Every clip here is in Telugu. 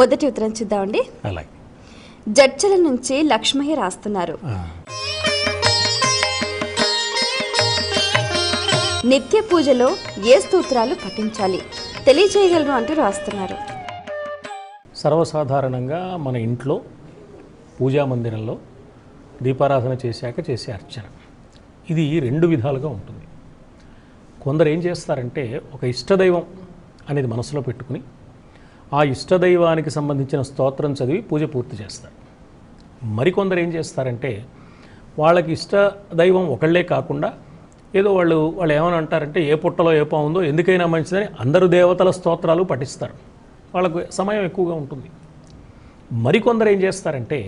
మొదటి ఉత్తరం చూద్దామండి. అలాగే. జడ్చల నుంచి లక్ష్మయ్య రాస్తున్నారు. నిత్య పూజలో ఏ స్తోత్రాలు పఠించాలి? తెలియజేయగలరు అంటూ రాస్తున్నారు. సర్వసాధారణంగా మన ఇంట్లో పూజా మందిరంలో దీపారాధన చేశాక చేసే అర్చన. ఇది రెండు విధాలుగా ఉంటుంది. కొందరు ఏం చేస్తారంటే ఒక ఇష్టదైవం అనేది మనసులో పెట్టుకుని ఆ ఇష్టదైవానికి సంబంధించిన స్తోత్రం చదివి పూజ పూర్తి చేస్తారు. మరికొందరు ఏం చేస్తారంటే వాళ్ళకి ఇష్ట దైవం ఒకళ్ళే కాకుండా ఏదో వాళ్ళు వాళ్ళు ఏమని అంటారంటే ఏ పుట్టలో ఏ పావుందో ఎందుకైనా మంచిదని అందరు దేవతల స్తోత్రాలు పఠిస్తారు. వాళ్ళకు సమయం ఎక్కువగా ఉంటుంది. మరికొందరు ఏం చేస్తారంటే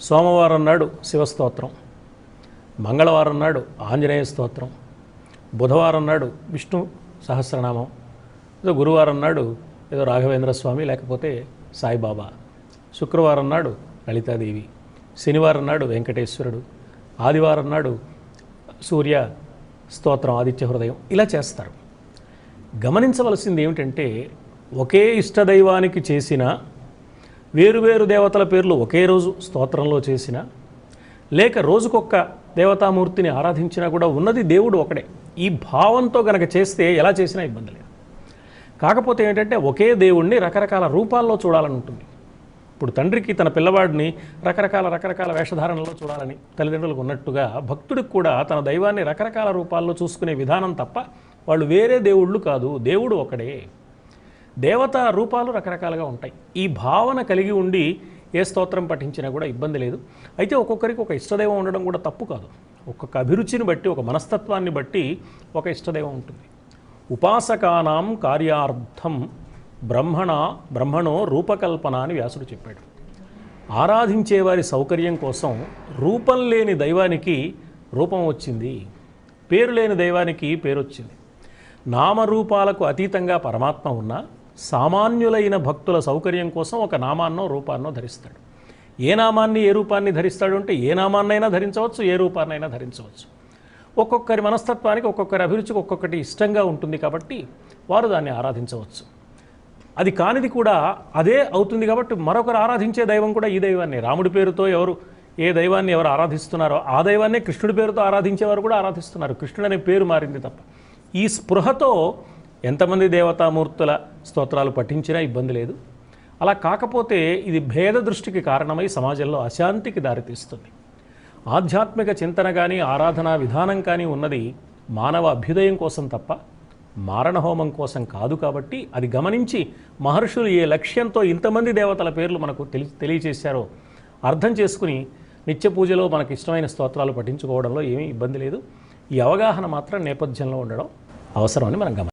సోమవారం నాడు శివస్తోత్రం మంగళవారం నాడు ఆంజనేయ స్తోత్రం బుధవారం నాడు విష్ణు సహస్రనామం గురువారం నాడు ఏదో రాఘవేంద్ర స్వామి లేకపోతే సాయిబాబా. శుక్రవారం నాడు లలితాదేవి. శనివారం నాడు వెంకటేశ్వరుడు. ఆదివారం నాడు సూర్య స్తోత్రం ఆదిత్య హృదయం ఇలా చేస్తారు. గమనించవలసింది ఏమిటంటే ఒకే ఇష్టదైవానికి చేసిన వేరువేరు దేవతల పేర్లు ఒకే రోజు స్తోత్రంలో చేసిన లేక రోజుకొక్క దేవతామూర్తిని ఆరాధించినా కూడా ఉన్నది దేవుడు ఒకడే ఈ భావంతో గనక చేస్తే ఎలా చేసినా ఇబ్బంది లేదు. కాకపోతే ఏంటంటే ఒకే దేవుణ్ణి రకరకాల రూపాల్లో చూడాలని ఉంటుంది. ఇప్పుడు తండ్రికి తన పిల్లవాడిని రకరకాల రకరకాల వేషధారణలో చూడాలని తల్లిదండ్రులకు ఉన్నట్టుగా భక్తుడికి కూడా తన దైవాన్ని రకరకాల రూపాల్లో చూసుకునే విధానం తప్ప వాళ్ళు వేరే దేవుళ్ళు కాదు దేవుడు ఒకడే. దేవతా రూపాలు రకరకాలుగా ఉంటాయి. ఈ భావన కలిగి ఉండి ఏ స్తోత్రం పఠించినా కూడా ఇబ్బంది లేదు. అయితే ఒక్కొక్కరికి ఒక ఇష్టదైవం ఉండడం కూడా తప్పు కాదు. ఒక్కొక్క అభిరుచిని బట్టి ఒక మనస్తత్వాన్ని బట్టి ఒక ఇష్టదైవం ఉంటుంది. ఉపాసకానాం కార్యార్థం బ్రహ్మణ బ్రహ్మణో రూపకల్పన అని వ్యాసుడు చెప్పాడు. ఆరాధించే వారి సౌకర్యం కోసం రూపం లేని దైవానికి రూపం వచ్చింది. పేరు లేని దైవానికి పేరు వచ్చింది. నామరూపాలకు అతీతంగా పరమాత్మ ఉన్న సామాన్యులైన భక్తుల సౌకర్యం కోసం ఒక నామాన్నో రూపాన్నో ధరిస్తాడు. ఏ నామాన్ని ఏ రూపాన్ని ధరిస్తాడు అంటే ఏ నామాన్నైనా ధరించవచ్చు ఏ రూపాన్నైనా ధరించవచ్చు. ఒక్కొక్కరి మనస్తత్వానికి ఒక్కొక్కరి అభిరుచికి ఒక్కొక్కటి ఇష్టంగా ఉంటుంది కాబట్టి వారు దాన్ని ఆరాధించవచ్చు. అది కానిది కూడా అదే అవుతుంది కాబట్టి మరొకరు ఆరాధించే దైవం కూడా ఈ దైవాన్ని. రాముడి పేరుతో ఎవరు ఏ దైవాన్ని ఎవరు ఆరాధిస్తున్నారో ఆ దైవాన్నే కృష్ణుడి పేరుతో ఆరాధించేవారు కూడా ఆరాధిస్తున్నారు. కృష్ణుడు అనే పేరు మారింది తప్ప. ఈ స్పృహతో ఎంతమంది దేవతామూర్తుల స్తోత్రాలు పఠించినా ఇబ్బంది లేదు. అలా కాకపోతే ఇది భేద దృష్టికి కారణమై సమాజంలో అశాంతికి దారితీస్తుంది. ఆధ్యాత్మిక చింతన కానీ ఆరాధనా విధానం కానీ ఉన్నది మానవ అభ్యుదయం కోసం తప్ప మారణహోమం కోసం కాదు కాబట్టి అది గమనించి మహర్షులు ఏ లక్ష్యంతో ఇంతమంది దేవతల పేర్లు మనకు తెలి తెలియచేశారో అర్థం చేసుకుని నిత్య పూజలో మనకు ఇష్టమైన స్తోత్రాలు పఠించుకోవడంలో ఏమీ ఇబ్బంది లేదు. ఈ అవగాహన మాత్రం నేపథ్యంలో ఉండడం అవసరమని మనం గమనించాలి